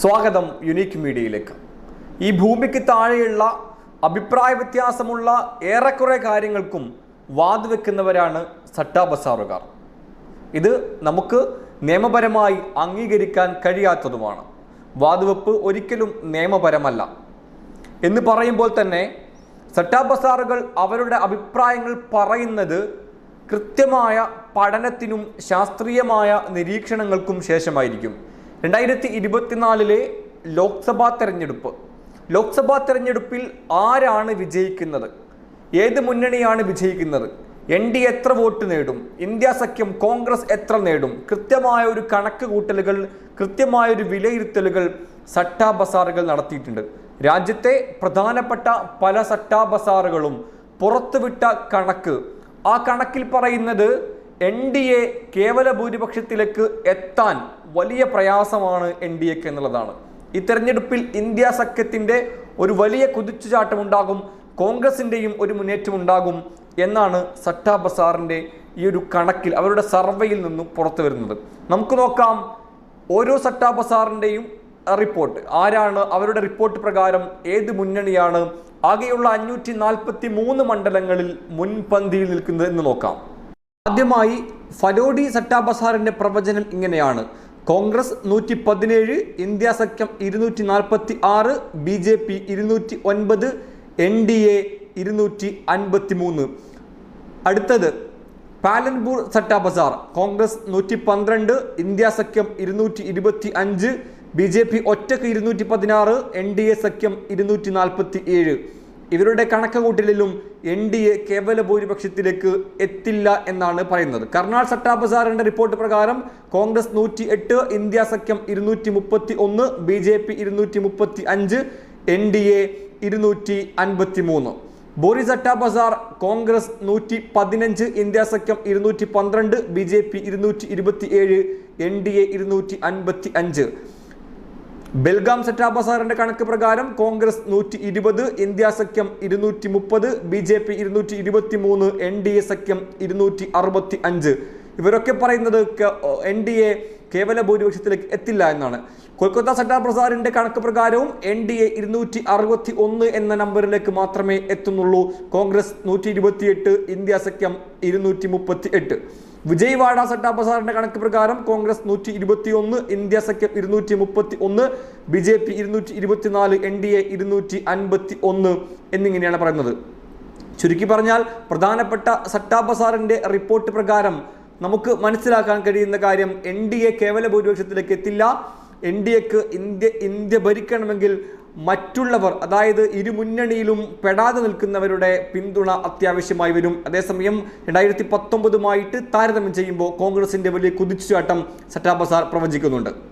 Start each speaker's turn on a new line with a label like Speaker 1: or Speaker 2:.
Speaker 1: സ്വാഗതം യുണീക്ക് മീഡിയയിലേക്ക് ഈ ഭൂമിക്ക് താഴെയുള്ള അഭിപ്രായ വ്യത്യാസമുള്ള ഏറെക്കുറെ കാര്യങ്ങൾക്കും വാതുവെക്കുന്നവരാണ് സട്ടാ ബസാറുകാർ. ഇത് നമുക്ക് നിയമപരമായി അംഗീകരിക്കാൻ കഴിയാത്തതുമാണ്. വാതുവെപ്പ് ഒരിക്കലും നിയമപരമല്ല. എന്ന് പറയുമ്പോൾ തന്നെ സട്ടാ ബസാറുകൾ അവരുടെ അഭിപ്രായങ്ങൾ പറയുന്നത് കൃത്യമായ പഠനത്തിനും ശാസ്ത്രീയമായ നിരീക്ഷണങ്ങൾക്കും ശേഷമായിരിക്കും. രണ്ടായിരത്തി ഇരുപത്തിനാലിലെ ലോക്സഭാ തെരഞ്ഞെടുപ്പ്. ലോക്സഭാ തെരഞ്ഞെടുപ്പിൽ ആരാണ് വിജയിക്കുന്നത്? ഏത് മുന്നണിയാണ് വിജയിക്കുന്നത്? എൻ ഡി എത്ര വോട്ട് നേടും? ഇന്ത്യ സഖ്യം കോൺഗ്രസ് എത്ര നേടും? കൃത്യമായ ഒരു കണക്ക് കൂട്ടലുകൾ കൃത്യമായ ഒരു വിലയിരുത്തലുകൾ സട്ടാ ബസാറുകൾ നടത്തിയിട്ടുണ്ട്. രാജ്യത്തെ പ്രധാനപ്പെട്ട പല സട്ടാ ബസാറുകളും പുറത്തുവിട്ട കണക്ക്. ആ കണക്കിൽ പറയുന്നത് എൻ ഡി എ കേവല ഭൂരിപക്ഷത്തിലേക്ക് എത്താൻ വലിയ പ്രയാസമാണ് എൻ ഡി എക്ക് എന്നുള്ളതാണ്. ഈ തെരഞ്ഞെടുപ്പിൽ ഇന്ത്യ സഖ്യത്തിന്റെ ഒരു വലിയ കുതിച്ചുചാട്ടമുണ്ടാകും കോൺഗ്രസിന്റെയും ഒരു മുന്നേറ്റം ഉണ്ടാകും എന്നാണ് സട്ടാ ബസാറിന്റെ ഈ ഒരു കണക്കിൽ അവരുടെ സർവേയിൽ നിന്നും പുറത്തു വരുന്നത്. നമുക്ക് നോക്കാം ഓരോ സട്ടാ ബസാറിന്റെയും റിപ്പോർട്ട്. ആരാണ് അവരുടെ റിപ്പോർട്ട് പ്രകാരം ഏത് മുന്നണിയാണ്? ആകെയുള്ള അഞ്ഞൂറ്റി നാൽപ്പത്തി മൂന്ന് മണ്ഡലങ്ങളിൽ മുൻപന്തിയിൽ നിൽക്കുന്നത് എന്ന് നോക്കാം. ആദ്യമായി ഫലോഡി സട്ടാബസാറിന്റെ പ്രവചനം ഇങ്ങനെയാണ്. കോൺഗ്രസ് നൂറ്റി പതിനേഴ് ഇന്ത്യ സഖ്യം ഇരുന്നൂറ്റി നാൽപ്പത്തി ആറ് ബി ജെ പി ഇരുന്നൂറ്റി ഒൻപത് എൻ ഡി എ ഇരുന്നൂറ്റി അൻപത്തി മൂന്ന് അടുത്തത് പാലൻപൂർ സട്ടാബസാർ. കോൺഗ്രസ് നൂറ്റി പന്ത്രണ്ട് ഇന്ത്യ സഖ്യം ഇരുന്നൂറ്റി ഇരുപത്തി അഞ്ച് ബി ജെ പി ഒറ്റയ്ക്ക് ഇരുന്നൂറ്റി പതിനാറ് എൻ ഡി എ സഖ്യം ഇരുന്നൂറ്റി നാൽപ്പത്തി ഏഴ് ഇവരുടെ കണക്ക് കൂട്ടലിലും എൻ ഡി എ കേവല ഭൂരിപക്ഷത്തിലേക്ക് എത്തില്ല എന്നാണ് പറയുന്നത്. കർണാൾ സട്ടാ സാറിന്റെ റിപ്പോർട്ട് പ്രകാരം കോൺഗ്രസ് നൂറ്റി എട്ട് ഇന്ത്യ സഖ്യം ഇരുന്നൂറ്റി മുപ്പത്തി ഒന്ന് ബി ജെ പി ഇരുന്നൂറ്റി മുപ്പത്തി അഞ്ച് എൻ ഡി എ ഇരുന്നൂറ്റി അൻപത്തി മൂന്ന് ബോറി സട്ടാ ബസാർ കോൺഗ്രസ് നൂറ്റി പതിനഞ്ച് ഇന്ത്യ സഖ്യം ഇരുന്നൂറ്റി പന്ത്രണ്ട് ബി ജെ പി ഇരുന്നൂറ്റി ഇരുപത്തി ഏഴ് എൻ ഡി എ ഇരുന്നൂറ്റി അൻപത്തി അഞ്ച് ബെൽഗാം സെറ്റാ ബസാറിന്റെ കണക്ക് പ്രകാരം കോൺഗ്രസ് നൂറ്റി ഇരുപത് ഇന്ത്യ സഖ്യം ഇരുന്നൂറ്റി മുപ്പത് ബി ജെ പി ഇരുന്നൂറ്റി ഇരുപത്തി മൂന്ന് എൻ ഡി എ സഖ്യം ഇരുന്നൂറ്റി അറുപത്തി അഞ്ച് ഇവരൊക്കെ പറയുന്നത് എൻ ഡി എ കേവല ഭൂരിപക്ഷത്തിലേക്ക് എത്തില്ല എന്നാണ്. കൊൽക്കത്ത സെറ്റാ ബസാറിന്റെ കണക്ക് പ്രകാരവും എൻ ഡി എ ഇരുന്നൂറ്റി അറുപത്തി ഒന്ന് എന്ന നമ്പറിലേക്ക് മാത്രമേ എത്തുന്നുള്ളൂ. കോൺഗ്രസ് നൂറ്റി ഇരുപത്തിയെട്ട് ഇന്ത്യ സഖ്യം ഇരുന്നൂറ്റി മുപ്പത്തി എട്ട് വിജയ്വാഡ സട്ടാ ബസാറിന്റെ കണക്ക് പ്രകാരം കോൺഗ്രസ് നൂറ്റി ഇരുപത്തി ഒന്ന് ഇന്ത്യ സഖ്യം ഇരുന്നൂറ്റി മുപ്പത്തി ഒന്ന് ബി ജെ പി ഇരുന്നൂറ്റി ഇരുപത്തിനാല് എൻ ഡി എ ഇരുന്നൂറ്റി അൻപത്തി ഒന്ന് എന്നിങ്ങനെയാണ് പറയുന്നത്. ചുരുക്കി പറഞ്ഞാൽ പ്രധാനപ്പെട്ട സട്ടാ ബസാറിന്റെ റിപ്പോർട്ട് പ്രകാരം നമുക്ക് മനസ്സിലാക്കാൻ കഴിയുന്ന കാര്യം എൻ ഡി എ കേവല ഭൂരിപക്ഷത്തിലേക്ക് എത്തില്ല. എൻ ഡി എക്ക് ഇന്ത്യ ഇന്ത്യ ഭരിക്കണമെങ്കിൽ മറ്റുള്ളവർ അതായത് ഇരുമുന്നണിയിലും പെടാതെ നിൽക്കുന്നവരുടെ പിന്തുണ അത്യാവശ്യമായി വരും. അതേസമയം രണ്ടായിരത്തി പത്തൊമ്പതുമായിട്ട് താരതമ്യം ചെയ്യുമ്പോൾ കോൺഗ്രസിന്റെ വലിയ കുതിച്ചുചാട്ടം സറ്റാബസാർ പ്രവചിക്കുന്നുണ്ട്.